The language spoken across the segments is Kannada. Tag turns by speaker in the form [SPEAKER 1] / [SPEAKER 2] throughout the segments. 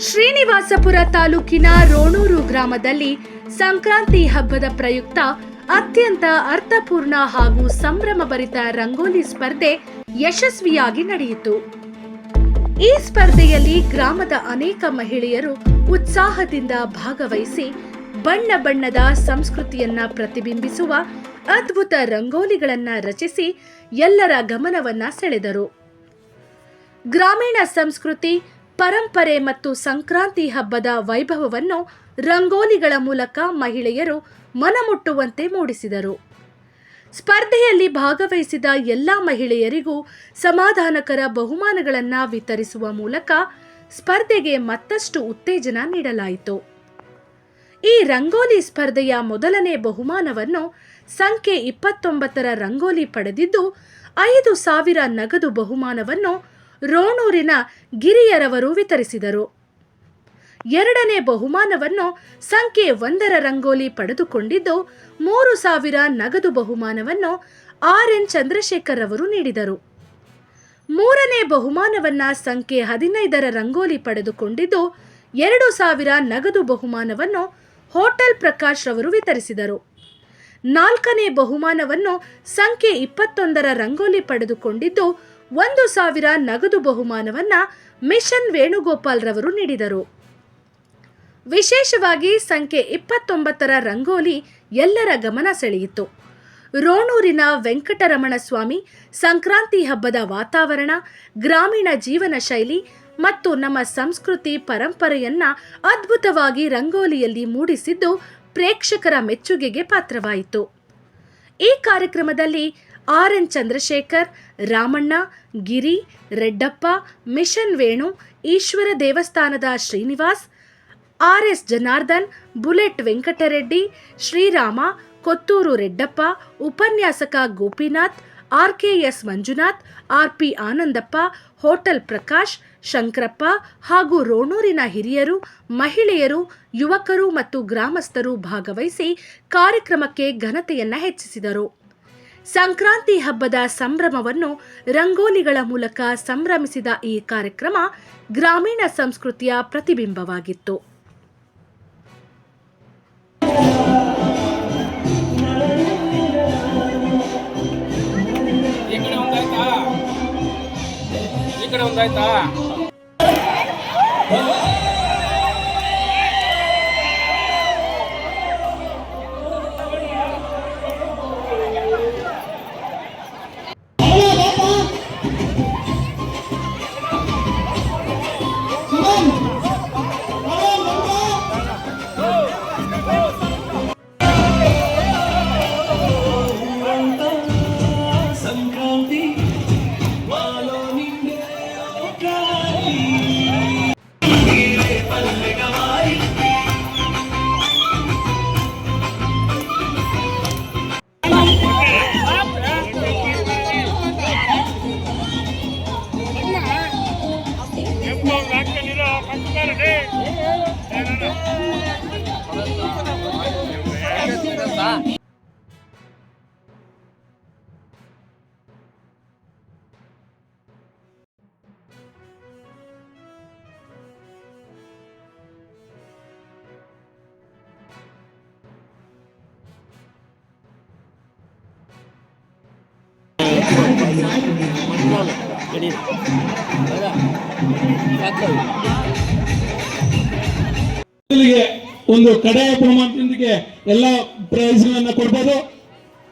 [SPEAKER 1] ಶ್ರೀನಿವಾಸಪುರ ತಾಲೂಕಿನ ರೋಣೂರು ಗ್ರಾಮದಲ್ಲಿ ಸಂಕ್ರಾಂತಿ ಹಬ್ಬದ ಪ್ರಯುಕ್ತ ಅತ್ಯಂತ ಅರ್ಥಪೂರ್ಣ ಹಾಗೂ ಸಂಭ್ರಮಭರಿತ ರಂಗೋಲಿ ಸ್ಪರ್ಧೆ ಯಶಸ್ವಿಯಾಗಿ ನಡೆಯಿತು. ಈ ಸ್ಪರ್ಧೆಯಲ್ಲಿ ಗ್ರಾಮದ ಅನೇಕ ಮಹಿಳೆಯರು ಉತ್ಸಾಹದಿಂದ ಭಾಗವಹಿಸಿ ಬಣ್ಣ ಬಣ್ಣದ ಸಂಸ್ಕೃತಿಯನ್ನ ಪ್ರತಿಬಿಂಬಿಸುವ ಅದ್ಭುತ ರಂಗೋಲಿಗಳನ್ನ ರಚಿಸಿ ಎಲ್ಲರ ಗಮನವನ್ನ ಸೆಳೆದರು. ಗ್ರಾಮೀಣ ಸಂಸ್ಕೃತಿ ಪರಂಪರೆ ಮತ್ತು ಸಂಕ್ರಾಂತಿ ಹಬ್ಬದ ವೈಭವವನ್ನು ರಂಗೋಲಿಗಳ ಮೂಲಕ ಮಹಿಳೆಯರು ಮನಮುಟ್ಟುವಂತೆ ಮೂಡಿಸಿದರು. ಸ್ಪರ್ಧೆಯಲ್ಲಿ ಭಾಗವಹಿಸಿದ ಎಲ್ಲ ಮಹಿಳೆಯರಿಗೂ ಸಮಾಧಾನಕರ ಬಹುಮಾನಗಳನ್ನು ವಿತರಿಸುವ ಮೂಲಕ ಸ್ಪರ್ಧೆಗೆ ಮತ್ತಷ್ಟು ಉತ್ತೇಜನ ನೀಡಲಾಯಿತು. ಈ ರಂಗೋಲಿ ಸ್ಪರ್ಧೆಯ ಮೊದಲನೇ ಬಹುಮಾನವನ್ನು ಸಂಖ್ಯೆ ಇಪ್ಪತ್ತೊಂಬತ್ತರ ರಂಗೋಲಿ ಪಡೆದಿದ್ದು, ಐದು ಸಾವಿರ ನಗದು ಬಹುಮಾನವನ್ನು ರೋಣೂರಿನ ಗಿರಿಯರವರು ವಿತರಿಸಿದರು. ಎರಡನೇ ಬಹುಮಾನವನ್ನು ಸಂಖ್ಯೆ ಒಂದರ ರಂಗೋಲಿ ಪಡೆದುಕೊಂಡಿದ್ದು, ಮೂರು ಸಾವಿರ ನಗದು ಬಹುಮಾನವನ್ನು ಆರ್ ಎನ್ ಚಂದ್ರಶೇಖರ್ ಅವರು ನೀಡಿದರು. ಮೂರನೇ ಬಹುಮಾನವನ್ನ ಸಂಖ್ಯೆ ಹದಿನೈದರ ರಂಗೋಲಿ ಪಡೆದುಕೊಂಡಿದ್ದು, ಎರಡು ಸಾವಿರ ನಗದು ಬಹುಮಾನವನ್ನು ಹೋಟೆಲ್ ಪ್ರಕಾಶ್ ರವರು ವಿತರಿಸಿದರು. ನಾಲ್ಕನೇ ಬಹುಮಾನವನ್ನು ಸಂಖ್ಯೆ ಇಪ್ಪತ್ತೊಂದರ ರಂಗೋಲಿ ಪಡೆದುಕೊಂಡಿದ್ದು ಒಂದು ಸಾವಿರ ನಗದು ಬಹುಮಾನವನ್ನ ಮಿಷನ್ ವೇಣುಗೋಪಾಲ್ ರವರು ನೀಡಿದರು. ವಿಶೇಷವಾಗಿ ಸಂಖ್ಯೆ ಇಪ್ಪತ್ತೊಂಬತ್ತರ ರಂಗೋಲಿ ಎಲ್ಲರ ಗಮನ ಸೆಳೆಯಿತು. ರೋಣೂರಿನ ವೆಂಕಟರಮಣ ಸ್ವಾಮಿ ಸಂಕ್ರಾಂತಿ ಹಬ್ಬದ ವಾತಾವರಣ, ಗ್ರಾಮೀಣ ಜೀವನ ಶೈಲಿ ಮತ್ತು ನಮ್ಮ ಸಂಸ್ಕೃತಿ ಪರಂಪರೆಯನ್ನ ಅದ್ಭುತವಾಗಿ ರಂಗೋಲಿಯಲ್ಲಿ ಮೂಡಿಸಿದ್ದು ಪ್ರೇಕ್ಷಕರ ಮೆಚ್ಚುಗೆಗೆ ಪಾತ್ರವಾಯಿತು. ಈ ಕಾರ್ಯಕ್ರಮದಲ್ಲಿ R N Chandrashekar, Ramanna, Giri, Reddappa, mission Venu, Ishwara ದೇವಸ್ಥಾನದ Srinivas, R S Janardhan, bullet Venkatareddy, Srirama, Kotturu Reddappa, ಉಪನ್ಯಾಸಕ Gopinath, R K S Manjunath, R P Anandappa, hotel Prakash, Shankarappa ಹಾಗೂ ರೋಣೂರಿನ ಹಿರಿಯರು, ಮಹಿಳೆಯರು, ಯುವಕರು ಮತ್ತು ಗ್ರಾಮಸ್ಥರು ಭಾಗವಹಿಸಿ ಕಾರ್ಯಕ್ರಮಕ್ಕೆ ಘನತೆಯನ್ನ ಹೆಚ್ಚಿಸಿದರು. ಸಂಕ್ರಾಂತಿ ಹಬ್ಬದ ಸಂಭ್ರಮವನ್ನು ರಂಗೋಲಿಗಳ ಮೂಲಕ ಸಂಭ್ರಮಿಸಿದ ಈ ಕಾರ್ಯಕ್ರಮ ಗ್ರಾಮೀಣ ಸಂಸ್ಕೃತಿಯ ಪ್ರತಿಬಿಂಬವಾಗಿತ್ತು.
[SPEAKER 2] ಒಂದಾಯ್ತಾ?
[SPEAKER 3] ಒಂದು ಕಡೆಯ ಬಹುಮಾನದೊಂದಿಗೆ ಎಲ್ಲ ಪ್ರೈಸ್ಗಳನ್ನು ಕೊಡ್ಬೋದು.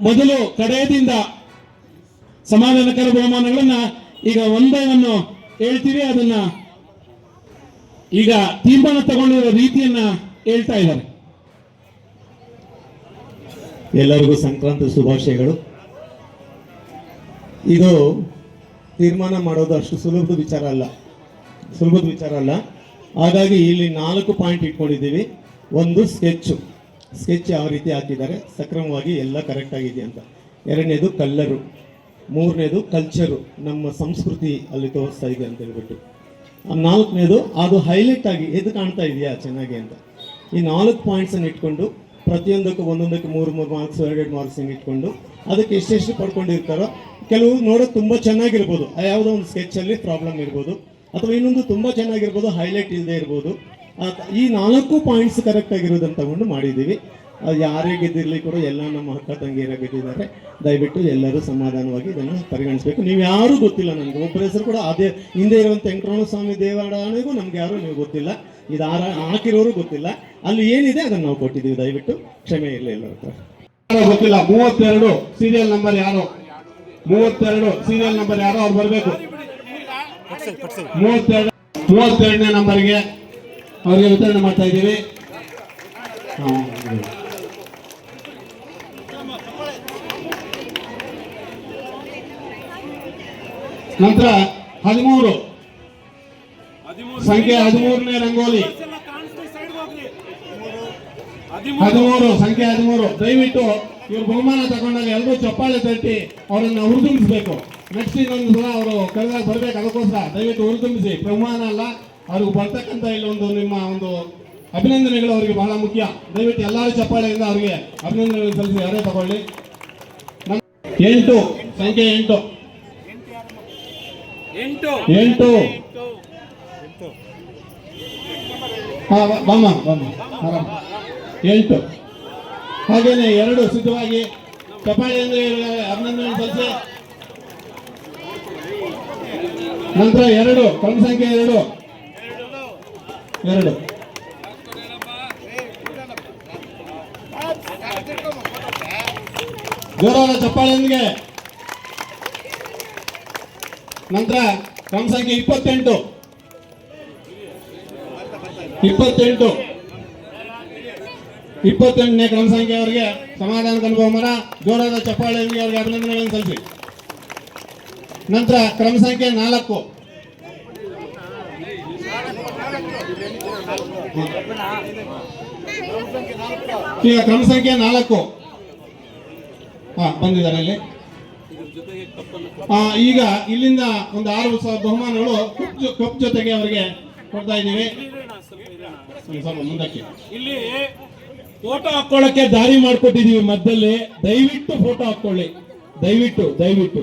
[SPEAKER 3] ಮೊದಲು ಕಡೆಯದಿಂದ ಸಮಾಧಾನಕರ ಬಹುಮಾನಗಳನ್ನ ಈಗ ಒಂದನ್ನು ಹೇಳ್ತೀವಿ. ಅದನ್ನ ಈಗ ತೀರ್ಮಾನ ತಗೊಂಡಿರೋ ರೀತಿಯನ್ನ ಹೇಳ್ತಾ ಇದ್ದಾರೆ.
[SPEAKER 4] ಎಲ್ಲರಿಗೂ ಸಂಕ್ರಾಂತಿ ಶುಭಾಶಯಗಳು. ಇದು ತೀರ್ಮಾನ ಮಾಡೋದು ಅಷ್ಟು ಸುಲಭದ ವಿಚಾರ ಅಲ್ಲ. ಸುಲಭದ ವಿಚಾರ ಅಲ್ಲ. ಹಾಗಾಗಿ ಇಲ್ಲಿ ನಾಲ್ಕು ಪಾಯಿಂಟ್ ಇಟ್ಕೊಂಡಿದ್ದೀವಿ. ಒಂದು ಸ್ಕೆಚ್ ಸ್ಕೆಚ್ ಯಾವ ರೀತಿ ಹಾಕಿದ್ದಾರೆ? ಸಕ್ರಮವಾಗಿ ಎಲ್ಲ ಕರೆಕ್ಟ್ ಆಗಿದೆ ಅಂತ. ಎರಡನೇದು ಕಲ್ಲರು. ಮೂರನೇದು ಕಲ್ಚರು ನಮ್ಮ ಸಂಸ್ಕೃತಿ ಅಲ್ಲಿ ತೋರಿಸ್ತಾ ಇದೆ ಅಂತ ಹೇಳ್ಬಿಟ್ಟು. ನಾಲ್ಕನೇದು ಅದು ಹೈಲೈಟ್ ಆಗಿ ಎದು ಕಾಣ್ತಾ ಇದೆಯಾ? ಚೆನ್ನಾಗಿ ಅಂತ. ಈ ನಾಲ್ಕು ಪಾಯಿಂಟ್ಸನ್ನು ಇಟ್ಕೊಂಡು ಪ್ರತಿಯೊಂದಕ್ಕೂ ಒಂದೊಂದಕ್ಕೆ ಮೂರು ಮೂರು ಮಾರ್ಕ್ಸ್ ಎರಡೆರಡು ಮಾರ್ಕ್ಸ್ ಹಿಂಗೆ ಇಟ್ಕೊಂಡು ಅದಕ್ಕೆ ಎಷ್ಟೆಷ್ಟು ಪಡ್ಕೊಂಡಿರ್ತಾರೋ ಕೆಲವು ನೋಡೋಕೆ ತುಂಬ ಚೆನ್ನಾಗಿರ್ಬೋದು. ಯಾವುದೋ ಒಂದು ಸ್ಕೆಚಲ್ಲಿ ಪ್ರಾಬ್ಲಮ್ ಇರ್ಬೋದು. ಅಥವಾ ಇನ್ನೊಂದು ತುಂಬ ಚೆನ್ನಾಗಿರ್ಬೋದು ಹೈಲೈಟ್ ಇಲ್ಲದೆ ಇರ್ಬೋದು. ಈ ನಾಲ್ಕು ಪಾಯಿಂಟ್ಸ್ ಕರೆಕ್ಟ್ ಆಗಿರೋದನ್ನು ತಗೊಂಡು ಮಾಡಿದ್ದೀವಿ. ಅದು ಯಾರೇ ಗೆದ್ದಿರಲಿ ಕೂಡ ಎಲ್ಲ ನಮ್ಮ ಅಕ್ಕ ತಂಗಿಯರ ಗೆದ್ದಿದ್ದಾರೆ ದಯವಿಟ್ಟು ಎಲ್ಲರೂ ಸಮಾಧಾನವಾಗಿ ಇದನ್ನು ಪರಿಗಣಿಸಬೇಕು. ನೀವು ಯಾರೂ ಗೊತ್ತಿಲ್ಲ ನನಗೆ. ಒಬ್ಬರ ಹೆಸರು ಕೂಡ ಅದೇ ಹಿಂದೆ ಇರುವಂಥ ವೆಂಕಟರಮಣ ಸ್ವಾಮಿ ದೇವಾಲಯಗೂ ನಮ್ಗೆ ಯಾರು ನೀವು ಗೊತ್ತಿಲ್ಲ. ಇದು ಆರ ಹಾಕಿರೋರು ಗೊತ್ತಿಲ್ಲ. ಅಲ್ಲಿ ಏನಿದೆ ಅದನ್ನು ನಾವು ಕೊಟ್ಟಿದ್ದೀವಿ. ದಯವಿಟ್ಟು ಕ್ಷಮೆ ಇರಲಿ ಎಲ್ಲರ
[SPEAKER 3] ಗೊತ್ತಿಲ್ಲ. ಮೂವತ್ತೆರಡು ಸೀರಿಯಲ್ ನಂಬರ್ ಯಾರು? ಮೂವತ್ತೆರಡು ಸೀರಿಯಲ್ ನಂಬರ್ ಯಾರೋ? ಅವ್ರು ಬರಬೇಕು. ಮೂವತ್ತೆರಡು ಮೂವತ್ತೆರಡನೇ ನಂಬರ್ಗೆ ಅವ್ರಿಗೆ ವಿತರಣೆ ಮಾಡ್ತಾ ಇದ್ದೀವಿ. ನಂತರ ಹದಿಮೂರು. ಸಂಖ್ಯೆ ಹದಿಮೂರನೇ ರಂಗೋಲಿ. ಹದಿಮೂರು. ಸಂಖ್ಯೆ ಹದಿಮೂರು. ದಯವಿಟ್ಟು ಇವ್ರು ಬಹುಮಾನ ತಗೊಂಡಾಗ ಎಲ್ಲರೂ ಚಪ್ಪಾಳೆ ತಟ್ಟಿ ಅವರನ್ನ ಹುರಿದುಂಬಿಸಬೇಕು. ನೆಕ್ಸ್ಟ್ ಇನ್ನೊಂದು ಸಲ ಅವರು ಕೆಲಸ ಬರಬೇಕು ಅದಕ್ಕೋಸ್ಕರ ದಯವಿಟ್ಟು ಹುರಿದುಂಬಿಸಿ. ಬಹುಮಾನ ಅಲ್ಲ ಅವ್ರಿಗೆ ಬರ್ತಕ್ಕಂಥ ಇಲ್ಲೊಂದು ಒಂದು ನಿಮ್ಮ ಒಂದು ಅಭಿನಂದನೆಗಳು ಅವರಿಗೆ ಬಹಳ ಮುಖ್ಯ. ದಯವಿಟ್ಟು ಎಲ್ಲರೂ ಚಪ್ಪಾಳೆಯಿಂದ ಅವರಿಗೆ ಅಭಿನಂದನೆಗಳು ಸಲ್ಲಿಸಿ ಯಾರೇ ತಗೊಳ್ಳಿ. ಎಂಟು ಸಂಖ್ಯೆ ಎಂಟು. ಎಂಟು. ಹಾ ಬ- ಬಮ್ಮ ಬಮ್ಮ. ಆರಾಮ. ಎಂಟು. ಹಾಗೇನೆ ಎರಡು ಸಿದ್ಧವಾಗಿ ಚಪ್ಪಾಳೆಯಿಂದ ಅಭಿನಂದನೆಗಳನ್ನು ಅಭಿನಂದನೆ ಸಲ್ಲಿಸಿ. ನಂತರ ಎರಡು ಕ್ರಮ ಸಂಖ್ಯೆ ಎರಡು. ಎರಡು. ಜೋರಾದ ಚಪ್ಪಾಳೆಂದಿಗೆ ನಂತರ ಕ್ರಮ ಸಂಖ್ಯೆ ಇಪ್ಪತ್ತೆಂಟು. ಇಪ್ಪತ್ತೆಂಟು. ಇಪ್ಪತ್ತೆಂಟನೇ ಕ್ರಮ ಸಂಖ್ಯೆ ಅವರಿಗೆ ಸಮಾಧಾನ ಅನುಭವ ಮರ ಜೋರಾದ ಚಪ್ಪಾಳೆಯೊಂದಿಗೆ ಅವರಿಗೆ ಅಭಿನಂದನೆಗಳನ್ನು ಸಲ್ಲಿಸಿ. ನಂತರ ಕ್ರಮ ಸಂಖ್ಯೆ ನಾಲ್ಕು. ಈಗ ಕ್ರಮ ಸಂಖ್ಯೆ ನಾಲ್ಕು. ಹಾ ಬಂದಿದ್ದಾರೆ ಇಲ್ಲಿ. ಈಗ ಇಲ್ಲಿಂದ ಒಂದು ಆರು ಸಾವಿರ ಬಹುಮಾನಗಳು ಕಪ್ ಕಪ್ ಜೊತೆಗೆ ಅವರಿಗೆ ಕೊಡ್ತಾ ಇದ್ದೀವಿ. ಸ್ವಲ್ಪ ಮುಂದಕ್ಕೆ. ಇಲ್ಲಿ ಫೋಟೋ ಹಾಕೊಳ್ಳಕ್ಕೆ ದಾರಿ ಮಾಡ್ಕೊಟ್ಟಿದೀವಿ ಮಧ್ಯದಲ್ಲಿ. ದಯವಿಟ್ಟು ಫೋಟೋ ಹಾಕೊಳ್ಳಿ. ದಯವಿಟ್ಟು ದಯವಿಟ್ಟು.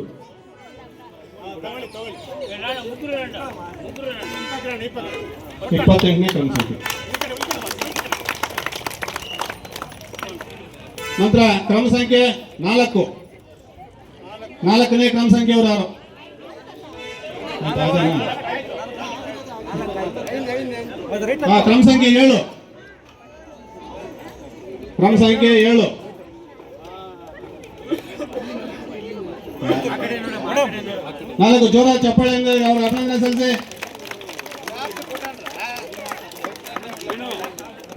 [SPEAKER 3] ಇಪ್ಪತ್ತೆಂಟನೇ ಕ್ರಮ ನಂತರ ಕ್ರಮ ಸಂಖ್ಯೆ ನಾಲ್ಕು. ನಾಲ್ಕನೇ ಕ್ರಮ ಸಂಖ್ಯೆ ಅವರು ಕ್ರಮ ಸಂಖ್ಯೆ ಏಳು. ಕ್ರಮ ಸಂಖ್ಯೆ ಏಳು. ನಾಲ್ಕು ಜೋರ ಚಪ್ಪಾಳೆಯಿಂದ ಅವರು ಅಭಿನಂದನೆ ಸಲ್ಲಿಸಿ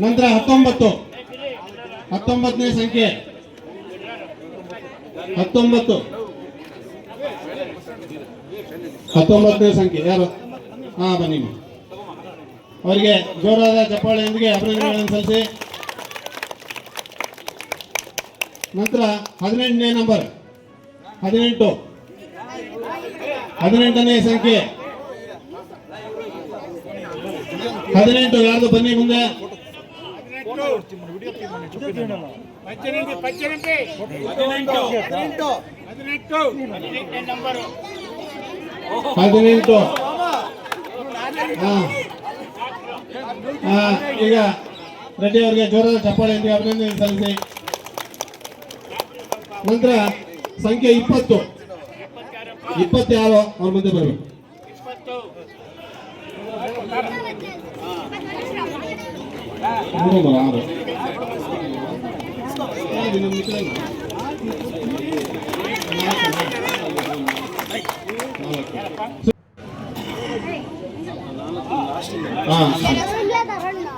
[SPEAKER 3] ನಂತರ ಹತ್ತೊಂಬತ್ತು. ಹತ್ತೊಂಬತ್ತನೇ ಸಂಖ್ಯೆ. ಹತ್ತೊಂಬತ್ತು. ಹತ್ತೊಂಬತ್ತನೇ ಸಂಖ್ಯೆ. ಯಾರು? ಹಾ, ಬನ್ನಿ ಅವರಿಗೆ ಜೋರಾದ ಚಪ್ಪಾಳೆಯೊಂದಿಗೆ ಅಭಿನಂದನೆಗಳನ್ನು ಸಲ್ಲಿಸಿ. ನಂತರ ಹದಿನೆಂಟನೇ ನಂಬರ್ ಹದಿನೆಂಟು. ಹದಿನೆಂಟನೇ ಸಂಖ್ಯೆ. ಹದಿನೆಂಟು, ಯಾರ್ದು? ಬನ್ನಿ ಮುಂದೆ. ಹದಿನೆಂಟು ಹಾ ಹಾ ಈಗ ರೆಡ್ಡಿ ಅವರಿಗೆ ಜೋರಾದ ಚಪ್ಪಾಳೆಯೊಂದಿಗೆ ಅಭಿನಂದನೆ ಸಲ್ಲಿಸಿ ನಂತರ ಸಂಖ್ಯೆ ಇಪ್ಪತ್ತು ಇಪ್ಪತ್ತಾರು ಅವ್ರ ಮುಂದೆ ಬರಬೇಕು ಮೂರು ಬರ ಆರು ಇದು ನಮ್ಮ ಮಿತ್ರ ಇಲ್ಲ. ಹಾ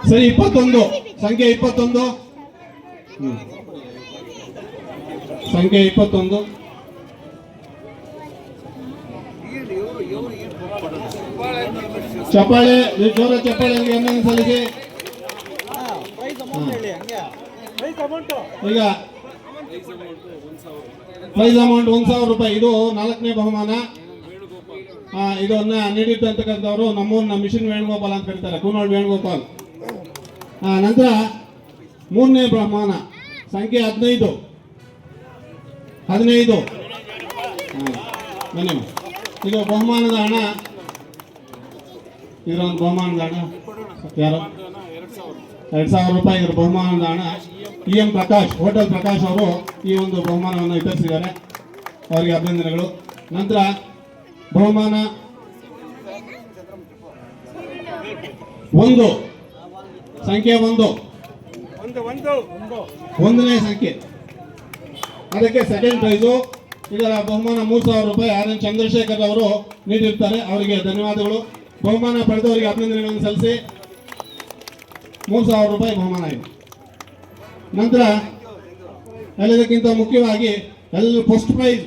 [SPEAKER 3] ಸರಿ ಇಪ್ಪತ್ತೊಂದು. ಸಂಖ್ಯೆ ಇಪ್ಪತ್ತೊಂದು. ಸಂಖ್ಯೆ ಇಪ್ಪತ್ತೊಂದು. ಚಪ್ಪಾಳೆ ಜೋರ ಚಪ್ಪಾಳೆ ಅಭಿನಂದನೆ ಸಲ್ಲಿಸಿ ಈಗ ಪ್ರೈಸ್ ಅಮೌಂಟ್ ಒಂದ್ ಸಾವಿರ ರೂಪಾಯಿ. ಇದು ನಾಲ್ಕನೇ ಬಹುಮಾನ. ಇದನ್ನ ನೀಡಿರ್ತಕ್ಕಂಥವ್ರು ನಮ್ಮ ಮಿಷನ್ ವೇಣುಗೋಪಾಲ್ ಅಂತ ಕರೀತಾರೆ. ಕೂನಾಳ್ ವೇಣುಗೋಪಾಲ್. ನಂತರ ಮೂರನೇ ಬಹುಮಾನ. ಸಂಖ್ಯೆ ಹದಿನೈದು. ಹದಿನೈದು. ಬನ್ನಿ. ಇದು ಬಹುಮಾನದ ಹಣ. ಇದೊಂದು ಒಂದು ಬಹುಮಾನದ ಹಣ. ಯಾರು? ಎರಡು ಸಾವಿರ ರೂಪಾಯಿ ಇದ್ರ. ಬಹುಮಾನದ ಹಣ. E M Prakash, hotel Prakash ಅವರು ಈ ಒಂದು ಬಹುಮಾನವನ್ನು ವಿತರಿಸಿದ್ದಾರೆ. ಅವರಿಗೆ ಅಭಿನಂದನೆಗಳು. ನಂತರ ಬಹುಮಾನ ಒಂದು, ಸಂಖ್ಯೆ ಒಂದು. ಒಂದನೇ ಸಂಖ್ಯೆ. ಅದಕ್ಕೆ ಸೆಕೆಂಡ್ ಪ್ರೈಸು ಇದರ ಬಹುಮಾನ ಮೂರು ಸಾವಿರ ರೂಪಾಯಿ ಆರ್ ಎನ್ ಚಂದ್ರಶೇಖರ್ ಅವರು ನೀಡಿರ್ತಾರೆ. ಅವರಿಗೆ ಧನ್ಯವಾದಗಳು. ಬಹುಮಾನ ಪಡೆದವರಿಗೆ ಅಭಿನಂದನೆಗಳನ್ನು ಸಲ್ಲಿಸಿ ಮೂರು ಸಾವಿರ ರೂಪಾಯಿ ಬಹುಮಾನ ಇದೆ. ನಂತರ ಎಲ್ಲದಕ್ಕಿಂತ ಮುಖ್ಯವಾಗಿ ಎಲ್ಲರೂ ಫಸ್ಟ್ ಪ್ರೈಸ್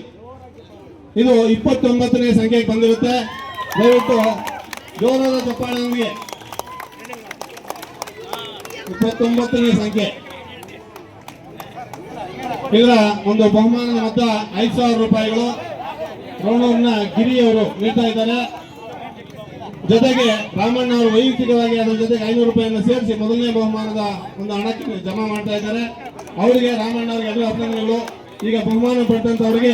[SPEAKER 3] ಇದು ಇಪ್ಪತ್ತೊಂಬತ್ತನೇ ಸಂಖ್ಯೆಗೆ ಬಂದಿರುತ್ತೆ. ದಯವಿಟ್ಟು ಜೋರಾದ ನಮಗೆ. ಇಪ್ಪತ್ತೊಂಬತ್ತನೇ ಸಂಖ್ಯೆ. ಇದರ ಒಂದು ಬಹುಮಾನದ ಮೊತ್ತ ಐದು ಸಾವಿರ ರೂಪಾಯಿಗಳು. ಗಿರಿಯವರು ನೀಡ್ತಾ ಇದ್ದಾರೆ. ಜೊತೆಗೆ ರಾಮಣ್ಣ ಅವರು ವೈಯಕ್ತಿಕವಾಗಿ ಅದರ ಜೊತೆಗೆ ಐನೂರು ರೂಪಾಯಿಯನ್ನು ಸೇರಿಸಿ ಮೊದಲನೇ ಬಹುಮಾನದ ಒಂದು ಹಣಕ್ಕೆ ಜಮಾ ಮಾಡ್ತಾ ಇದ್ದಾರೆ. ಅವರಿಗೆ ರಾಮಣ್ಣ ಅವರಿಗೆ ಎಲ್ಲ ಅಭಿನಂದನೆಗಳು. ಈಗ ಬಹುಮಾನ ಪಟ್ಟಂತವರಿಗೆ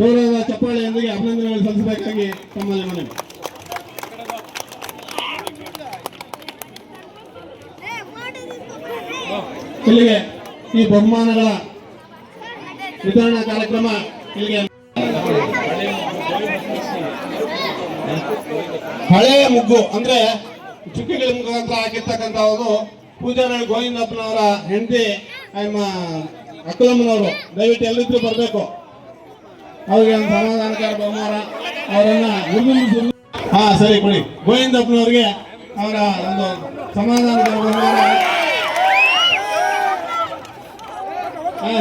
[SPEAKER 3] ಗೌರವದ ಚಪ್ಪಾಳೆಯೊಂದಿಗೆ ಅಭಿನಂದನೆಗಳು ಸಲ್ಲಿಸಬೇಕಾಗಿ ತಮ್ಮಲ್ಲಿ ಮನವಿ. ಇಲ್ಲಿಗೆ ಈ ಬಹುಮಾನಗಳ ವಿತರಣಾ ಕಾರ್ಯಕ್ರಮ ಇಲ್ಲಿಗೆ ಹಳೆಯ ಮುಗ್ಗು ಅಂದ್ರೆ ಚುಕ್ಕಿಗಳ ಮುಖಾಂತರ ಹಾಕಿರ್ತಕ್ಕಂಥದ್ದು ಪೂಜಾರಳ್ಳಿ ಗೋವಿಂದಪ್ಪನವರ ಹೆಂಡತಿ ನಮ್ಮ ಅಕ್ಕಲಮ್ಮನವರು. ದಯವಿಟ್ಟು ಎಲ್ಲಿದ್ರು ಬರಬೇಕು. ಅವ್ರಿಗೆ ಒಂದು ಸಮಾಧಾನಕಾರ ಬಹುಮಾನ. ಅವರನ್ನ ಹುರಿದುಂಬಿಸಿ ಹಾ, ಸರಿ, ಕೊಡಿ. ಗೋವಿಂದಪ್ಪನವ್ರಿಗೆ ಅವರ ಒಂದು ಸಮಾಧಾನಕಾರ ಬಹುಮಾನ.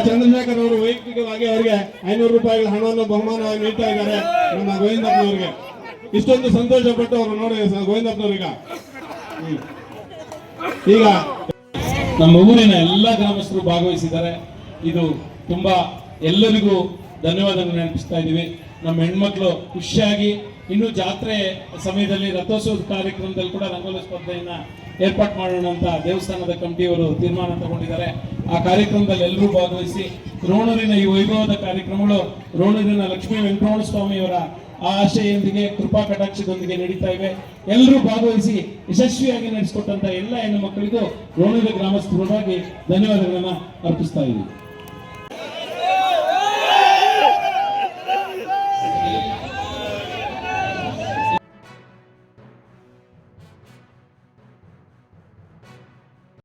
[SPEAKER 3] ಚಂದ್ರಶೇಖರ್ ಅವರು ವೈಯಕ್ತಿಕವಾಗಿ ಅವರಿಗೆ ಐನೂರು ರೂಪಾಯಿಗಳ ಹಣವನ್ನು ಬಹುಮಾನವಾಗಿ ನೀಡ್ತಾ ಇದ್ದಾರೆ ನಮ್ಮ ಗೋವಿಂದಪ್ಪನವರಿಗೆ. ಇಷ್ಟೊಂದು ಸಂತೋಷ ಪಟ್ಟು ಅವರು ನೋಡಿ ಗೋವಿಂದಪ್ಪನವ್ರೀಗ. ಈಗ
[SPEAKER 2] ನಮ್ಮ ಊರಿನ ಎಲ್ಲ ಗ್ರಾಮಸ್ಥರು ಭಾಗವಹಿಸಿದ್ದಾರೆ. ಇದು ತುಂಬಾ ಎಲ್ಲರಿಗೂ ಧನ್ಯವಾದಗಳು ನೆನಪಿಸ್ತಾ ಇದ್ದೀವಿ. ನಮ್ಮ ಹೆಣ್ಮಕ್ಳು ಖುಷಿಯಾಗಿ ಇನ್ನು ಜಾತ್ರೆ ಸಮಯದಲ್ಲಿ ರಥೋತ್ಸವದ ಕಾರ್ಯಕ್ರಮದಲ್ಲಿ ಕೂಡ ರಂಗೋಲಿ ಸ್ಪರ್ಧೆಯನ್ನ ಏರ್ಪಾಟ್ ಮಾಡೋಣ ಅಂತ ದೇವಸ್ಥಾನದ ಕಮಿಟಿಯವರು ತೀರ್ಮಾನ ತಗೊಂಡಿದ್ದಾರೆ. ಆ ಕಾರ್ಯಕ್ರಮದಲ್ಲಿ ಎಲ್ಲರೂ ಭಾಗವಹಿಸಿ ರೋಣೂರಿನ ಈ ವೈಭವದ ಕಾರ್ಯಕ್ರಮಗಳು ರೋಣೂರಿನ ಲಕ್ಷ್ಮೀ ವೆಂಕಟರಮಣ ಸ್ವಾಮಿಯವರ ಆ ಆಶಯದೊಂದಿಗೆ, ಕೃಪಾ ಕಟಾಕ್ಷದೊಂದಿಗೆ ನಡೀತಾ ಇವೆ. ಎಲ್ಲರೂ ಭಾಗವಹಿಸಿ ಯಶಸ್ವಿಯಾಗಿ ನಡೆಸಿಕೊಟ್ಟಂತ ಎಲ್ಲ ಹೆಣ್ಣು ಮಕ್ಕಳಿಗೂ ಗ್ರಾಮಸ್ಥರಾಗಿ ಧನ್ಯವಾದಗಳನ್ನ ಅರ್ಪಿಸ್ತಾ ಇದ್ದೀವಿ